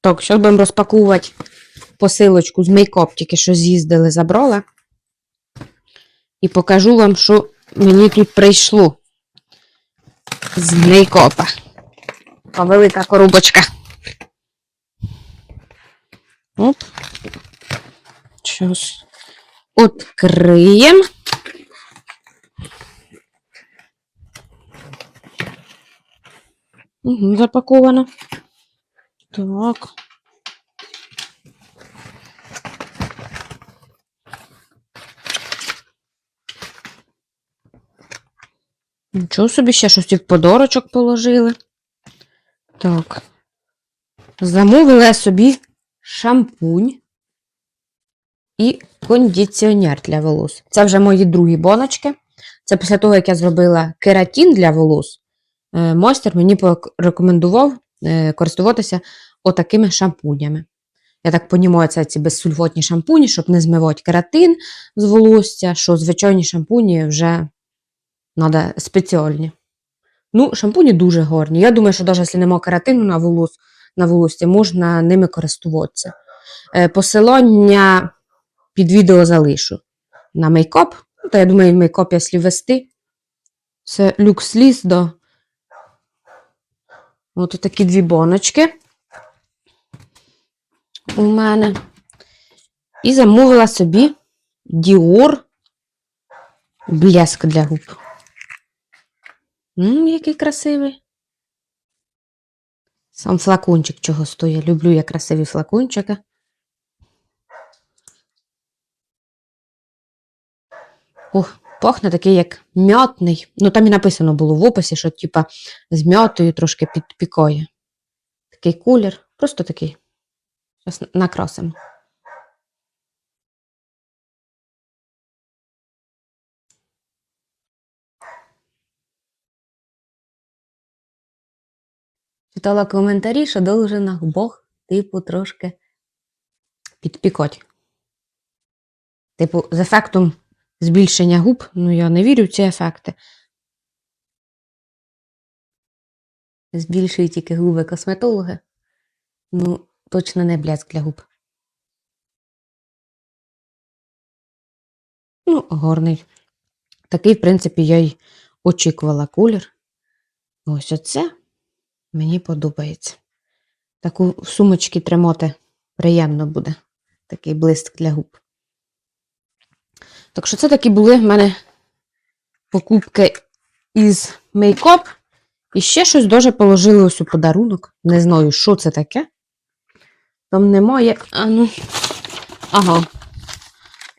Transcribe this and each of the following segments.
Так, зараз будемо розпаковувати посилочку з мейкоп, тільки що з'їздили, забрала. І покажу вам, що мені тут прийшло з мейкопа. Велика коробочка. Оп. Щас. Откриємо. Угу, запаковано. Так. Нічого собі ще щось в подарочок положили. Так. Замовила собі шампунь і кондиціонер для волос. Це вже мої другі боночки. Це після того, як я зробила кератин для волос, е, майстер мені порекомендував користуватися отакими шампунями. Я так розумію, це ці безсульфотні шампуні, щоб не змивати кератин з волосся, що звичайні шампуні вже треба спеціальні. Ну, шампуні дуже гарні. Я думаю, що навіть якщо немає кератину на волос, на волосся, можна ними користуватися. Е, Посилання під відео залишу на мейкоп. Ну, Та я думаю, мейкоп, якщо ввести, це люкс ліс до. Ось такі дві боночки у мене. І замовила собі Dior блеск для губ. Ммм, який красивий. Сам флакончик чого стоїть. Люблю я красиві флакончики. Ух, пахне такий, як м'ятний. Ну, там і написано було в описі, що типа з м'ятою трошки підпікає. Такий колір, просто такий. Зараз накрасимо. Читала коментарі, що должен губах, типу, трошки підпікати. Типу, з ефектом збільшення губ, ну я не вірю в ці ефекти. Збільшують тільки губи косметологи. Ну, точно не блеск для губ. Ну, гарний. Такий, в принципі, я й очікувала колір. Ось оце мені подобається. Таку в сумочці тримати приємно буде. Такий блиск для губ. Так що це такі були в мене покупки із мейкоп. І ще щось дуже положили ось у подарунок. Не знаю, що це таке. Там немає. А ну. Ага.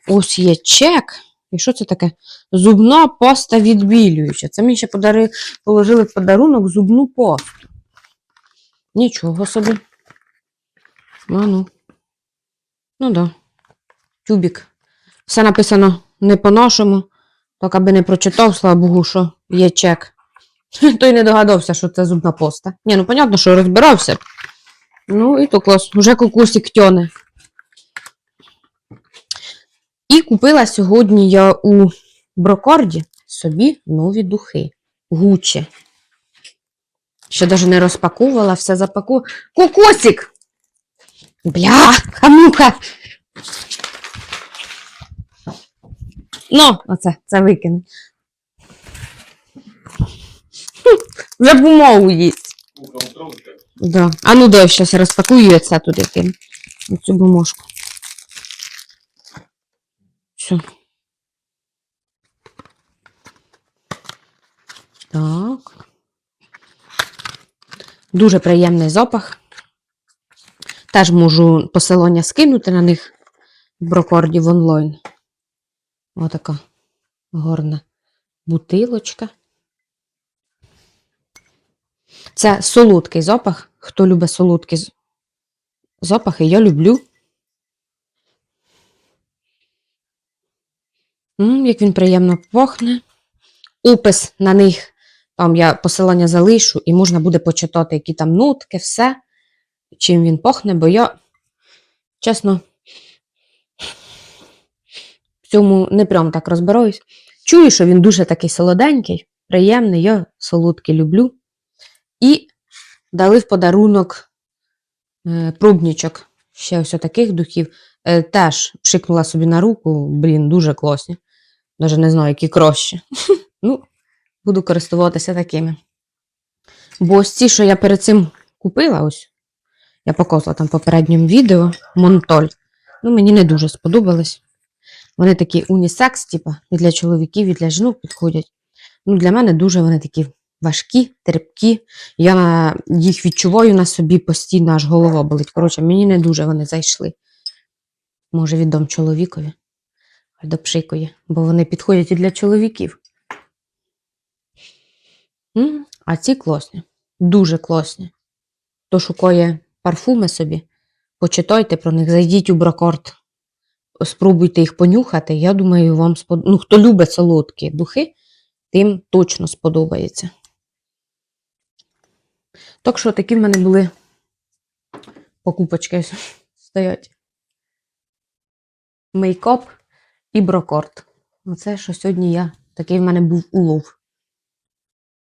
Ось є чек. І що це таке? Зубна паста відбілююча. Це мені ще подари... положили в подарунок зубну пасту. Нічого собі. А ну. Ну да. Тюбік. Все написано не по-нашому. Так, аби не прочитав, слава Богу, що є чек. Той не догадався, що це зубна поста. Ні, ну понятно, що розбирався. Ну, і то клас. Уже кукусик тьоне. І купила сьогодні я у Брокорді собі нові духи. Гучі. Ще навіть не розпаковувала, все запаку. Кукусик! Бля, хамуха! Ну, оце, це викину. Вже бумову їсть. Да. А ну дай щось розпакую це туди кину. Цю бумажку. Все. Так. Дуже приємний запах. Теж можу посилання скинути на них в брокорді в онлайн. Отака горна бутилочка. Це солодкий запах. Хто любить солодкі запахи, я люблю. М, як він приємно пахне. Опис на них, там я посилання залишу, і можна буде почитати, які там нотки, все, чим він пахне, бо я, чесно, цьому не прям так розбираюсь. Чую, що він дуже такий солоденький, приємний, я солодкий люблю. І дали в подарунок е, пробнічок ще ось таких духів. Е, теж пшикнула собі на руку, блін, дуже класні. Даже не знаю, які краще. ну, буду користуватися такими. Бо ось ці, що я перед цим купила, ось, я показувала там в попередньому відео, Монтоль. Ну, мені не дуже сподобались. Вони такі унісекс, типа, і для чоловіків, і для жінок підходять. Ну, для мене дуже вони такі важкі, терпкі. Я їх відчуваю на собі постійно, аж голова болить. Коротше, мені не дуже вони зайшли. Може, віддам чоловікові. Хай допшикує, бо вони підходять і для чоловіків. А ці класні. Дуже класні. Хто шукає парфуми собі, почитайте про них, зайдіть у брокорд, спробуйте їх понюхати. Я думаю, вам спод... ну, хто любить солодкі духи, тим точно сподобається. Так що такі в мене були покупочки стоять. Мейкоп і брокорд. Оце що сьогодні я. Такий в мене був улов.